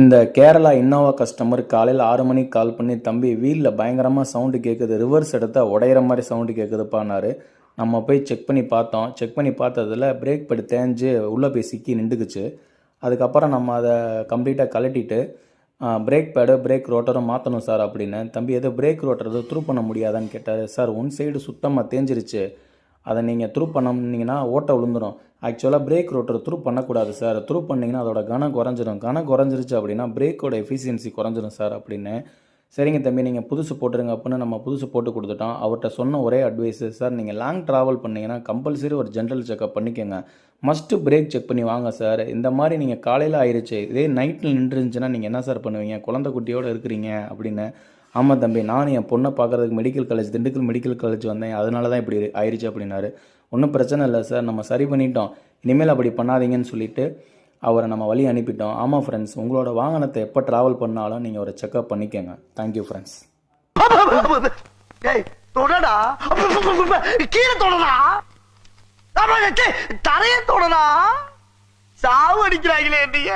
இந்த Kerala Innova customer காலையில் ஆறு மணிக்கு கால் பண்ணி தம்பி வீலில் பயங்கரமாக சவுண்டு கேட்குது ரிவர்ஸ் எடுத்தால் உடையிற மாதிரி சவுண்டு கேட்குதுப்பானாரு நம்ம போய் செக் பண்ணி பார்த்தோம். செக் பண்ணி பார்த்ததுல பிரேக் படி தேஞ்சு உள்ளே போய் சிக்கி நின்றுக்குச்சு. அதுக்கப்புறம் நம்ம அதை கம்ப்ளீட்டாக கலட்டிட்டு பிரேக் பேடு பிரேக் ரோட்டரும் மாற்றணும் சார் அப்படின்னு. தம்பி எதோ பிரேக் ரோட்டர் எதுவும் த்ரூ பண்ண முடியாதான்னு கேட்டார். சார் ஒன் சைடு சுத்தமாக தேஞ்சிருச்சு. அதை நீங்கள் த்ரூ பண்ணிங்கன்னா ஓட்டை விழுந்துடும் ஆக்சுவலாக பிரேக் ரோட்டர் த்ரூ பண்ணக்கூடாது சார் த்ரூ பண்ணிங்கன்னா அதோட கனம் குறைஞ்சிரும். கனம் குறைஞ்சிருச்சு அப்படின்னா பிரேக்கோட எஃபிஷியன்சி குறைஞ்சிரும் சார் அப்படின்னு. சரிங்க தம்பி நீங்கள் புதுசு போட்டுருங்க அப்படின்னு நம்ம புதுசு போட்டு கொடுத்துட்டோம். அவர்கிட்ட சொன்ன ஒரே அட்வைஸ் சார் நீங்கள் லாங் ட்ராவல் பண்ணீங்கன்னா கம்பல்சரி ஒரு ஜென்ரல் செக்அப் பண்ணிக்கோங்க. மஸ்ட்டு பிரேக் செக் பண்ணி வாங்க சார் இந்த மாதிரி நீங்கள் காலையில் ஆயிடுச்சு இதே நைட்டில் நின்றுருந்துச்சுன்னா நீங்கள் என்ன சார் பண்ணுவீங்க? குழந்தை குட்டியோடு இருக்கிறீங்க அப்படின்னு. ஆமாம் தம்பி நான் என் பொண்ணை பார்க்கறதுக்கு medical college Dindigul medical college வந்தேன். அதனால தான் இப்படி ஆயிடுச்சு அப்படின்னாரு. ஒன்றும் பிரச்சனை இல்லை சார் நம்ம சரி பண்ணிட்டோம். இனிமேல் அப்படி பண்ணாதீங்கன்னு சொல்லிட்டு அவரை நம்ம வழி அனுப்பிட்டோம். ஆமாம் ஃப்ரெண்ட்ஸ் உங்களோட வாகனத்தை எப்போ ட்ராவல் பண்ணாலும் நீங்கள் ஒரு செக்அப் பண்ணிக்கோங்க. தேங்க்யூ ஃப்ரெண்ட்ஸ் ஏய் தொடடா. கீழே தொடடா. தரைய தொடடா. சாவு அடிக்கிறாங்களே என்னைய.